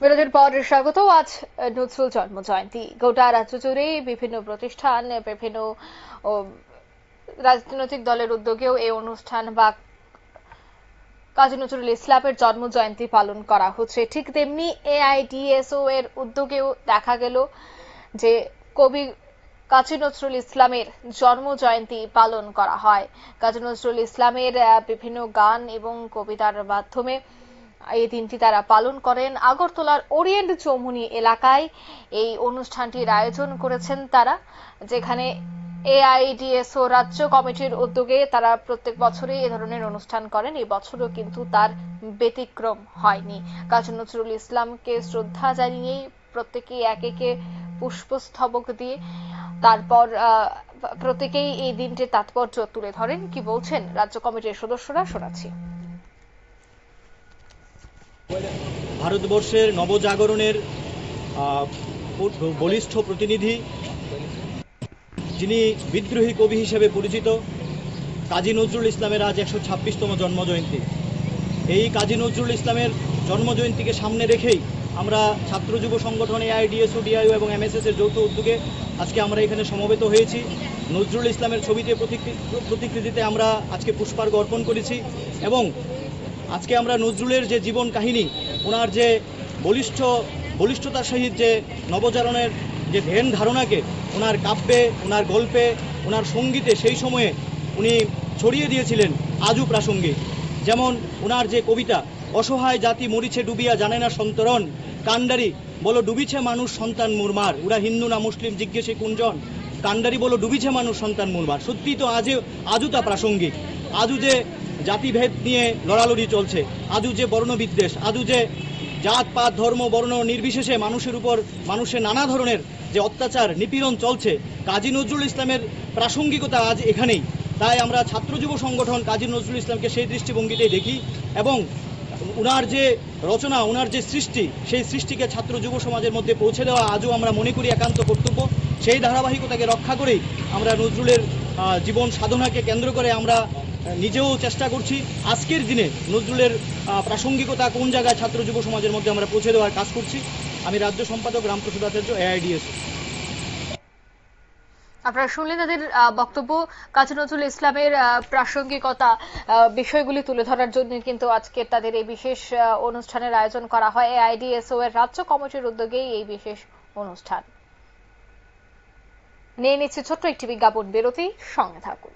বিরতির পর স্বাগত আজ নজরুল জন্ম জয়ন্তী গোটা রাজ্য জুড়ে বিভিন্ন প্রতিষ্ঠান, বিভিন্ন রাজনৈতিক দলের উদ্যোগেও এই অনুষ্ঠান বা কাজী নজরুল ইসলামের জন্ম জয়ন্তী পালন করা হচ্ছে। ঠিক তেমনি এআইডিএসও এর উদ্যোগেও দেখা গেল যে কবি কাজী নজরুল ইসলামের জন্ম জয়ন্তী পালন করা হয়। কাজী নজরুল ইসলামের বিভিন্ন গান এবং কবিতার মাধ্যমে এই দিনটি তারা পালন করেন আগরতলার ওরিয়েন্ট চৌমুনি এলাকায়। এই অনুষ্ঠানটির আয়োজন করেছেন তারা, যেখানে এআইডিএসও রাজ্য কমিটির উদ্যোগে তারা প্রত্যেক বছরই এ ধরনের অনুষ্ঠান করেন। এই বছরও কিন্তু তার ব্যতিক্রম হয়নি। কাজী নজরুল ইসলামকে শ্রদ্ধা জানিয়েই প্রত্যেকেই এক একে পুষ্পস্তবক দিয়ে তারপর প্রত্যেকেই এই দিনটির তাৎপর্য তুলে ধরেন। কি বলছেন রাজ্য কমিটির সদস্যরা? শোনাচ্ছি। ভারতবর্ষের নবজাগরণের বলিষ্ঠ প্রতিনিধি, যিনি বিদ্রোহী কবি হিসেবে পরিচিত, কাজী নজরুল ইসলামের আজ একশো ছাব্বিশতম জন্মজয়ন্তী। এই কাজী নজরুল ইসলামের জন্মজয়ন্তীকে সামনে রেখেই আমরা ছাত্র যুব সংগঠন এআইডিএসও ডিআইও এবং এমএসএস এর যৌথ উদ্যোগে আজকে আমরা এখানে সমবেত হয়েছি। নজরুল ইসলামের ছবিতে প্রতিকৃ- প্রতিকৃতিতে আমরা আজকে পুষ্পার্ঘ অর্পণ করেছি এবং আজকে আমরা নজরুলের যে জীবন কাহিনী, ওনার যে বলিষ্ঠ, বলিষ্ঠতার সহিত যে নবজারণের যে ধ্যান ধারণাকে, ওনার কাব্যে, ওনার গল্পে, ওনার সঙ্গীতে সেই সময়ে উনি ছড়িয়ে দিয়েছিলেন আজও প্রাসঙ্গিক। যেমন ওনার যে কবিতা, অসহায় জাতি মরিছে ডুবিয়া জানে না সন্তরণ কান্ডারি বলো ডুবিছে মানুষ সন্তান মুরমার, ওরা হিন্দু না মুসলিম জিজ্ঞেসে কুঞ্জন কান্ডারি বলো ডুবিছে মানুষ সন্তান মুরমার। সত্যি তো আজও আজও তা প্রাসঙ্গিক। আজও যে জাতিভেদ নিয়ে লড়ালড়ি চলছে। আজও যে বর্ণবিদ্বেষ, আজও যে জাত, পাত, ধর্ম, বর্ণ নির্বিশেষে মানুষের উপর মানুষের নানা ধরনের যে অত্যাচার, নিপীড়ন চলছে, কাজী নজরুল ইসলামের প্রাসঙ্গিকতা আজ এখানেই। তাই আমরা ছাত্র যুব সংগঠন কাজী নজরুল ইসলামকে সেই দৃষ্টিভঙ্গিতেই দেখি এবং উনার যে রচনা, উনার যে সৃষ্টি, সেই সৃষ্টিকে ছাত্র যুব সমাজের মধ্যে পৌঁছে দেওয়া আজও আমরা মনে করি একান্ত কর্তব্য। সেই ধারাবাহিকতাকে রক্ষা করেই আমরা নজরুলের জীবন সাধনাকে কেন্দ্র করে আমরা নিজেও চেষ্টা করছি আজকের দিনে নজরুলের প্রাসঙ্গিকতা কোন জায়গায় ছাত্র যুব সমাজের মধ্যে আমরা পৌঁছে দেওয়ার কাজ করছি। আমি রাজ্য সম্পাদক রামপ্রসাদ আচার্য এআইডিএস আপনারা শুনলেন তাদের বক্তব্য কাজী নজরুল ইসলামের প্রাসঙ্গিকতা বিষয়গুলি তুলে ধরার জন্য কিন্তু আজকে তাদের এই বিশেষ অনুষ্ঠানের আয়োজন করা হয়। আইডিএসও এর রাজ্য কমিটির উদ্যোগেই এই বিশেষ অনুষ্ঠান। নিয়ে নিচ্ছে ছোট্ট একটি বিজ্ঞাপন, বিরতি, সঙ্গে থাকুন।